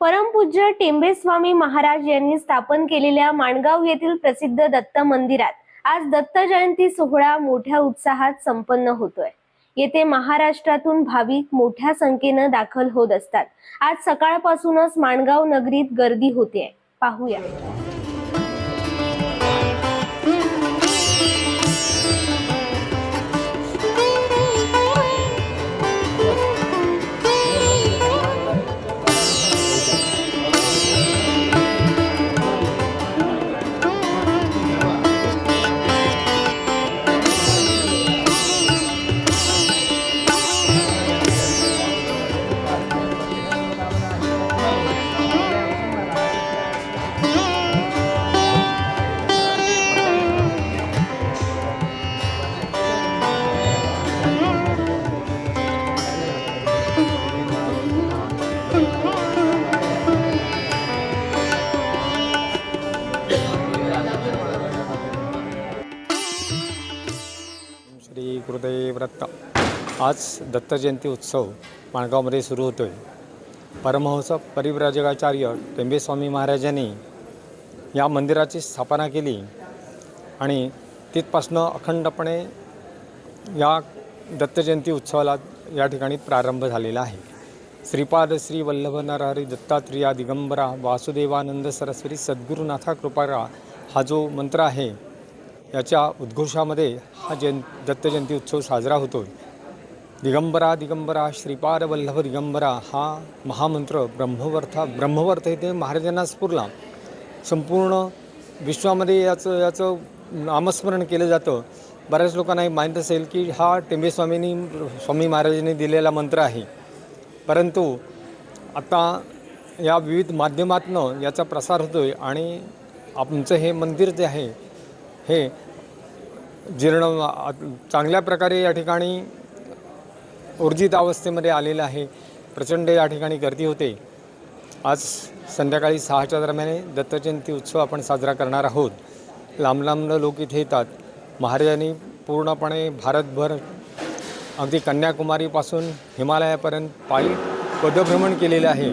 परमपूज्य टेंबेस्वामी महाराज यांनी स्थापन केलेल्या माणगाव येथील प्रसिद्ध दत्त मंदिरात आज दत्त जयंती सोहळा मोठ्या उत्साहात संपन्न होतोय. येथे महाराष्ट्रातून भाविक मोठ्या संख्येनं दाखल होत असतात. आज सकाळपासूनच माणगाव नगरीत गर्दी होते पाहूया. श्री गुरुदैव्रत आज दत्त जयंती उत्सव माणगावमध्ये सुरू होतो आहे परमहंस परिव्राजकाचार्य टेंबेस्वामी महाराजांनी या मंदिराची स्थापना केली आणि तिथपासनं अखंडपणे या दत्त जयंती उत्सवाला या ठिकाणी प्रारंभ झालेला आहे. श्रीपाद श्री वल्लभ नरहरी दत्तात्रिया दिगंबरा वासुदेवानंद सरस्वती सद्गुरुनाथा कृपारा हा जो मंत्र आहे याच्या उद्घोषामध्ये हा जयं दत्त जयंती उत्सव साजरा होतो दिगंबरा दिगंबरा श्रीपाद वल्लभ दिगंबरा हा महामंत्र ब्रह्मवर्था ब्रह्मवर्थ येथे महाराजांना स्फुरला संपूर्ण विश्वामध्ये याचं याचं नामस्मरण केलं जातं. बऱ्याच लोकांना हे माहीत असेल की हा टेंबेस्वामींनी स्वामी महाराजांनी दिलेला मंत्र आहे. परंतु आता या विविध माध्यमातनं याचा प्रसार होतो आहे आणि आमचं हे मंदिर जे आहे हे जीर्ण चांगल्या प्रकारे या ठिकाणी ऊर्जित अवस्थेमध्ये आलेलं आहे. प्रचंड या ठिकाणी गर्दी होते. आज संध्याकाळी सहाच्या दरम्याने दत्तजयंती उत्सव आपण साजरा करणार आहोत. लांब लांबनं लोक इथे येतात. महाराजांनी पूर्णपणे भारतभर अगदी कन्याकुमारीपासून हिमालयापर्यंत पायी पदभ्रमण केलेले आहे.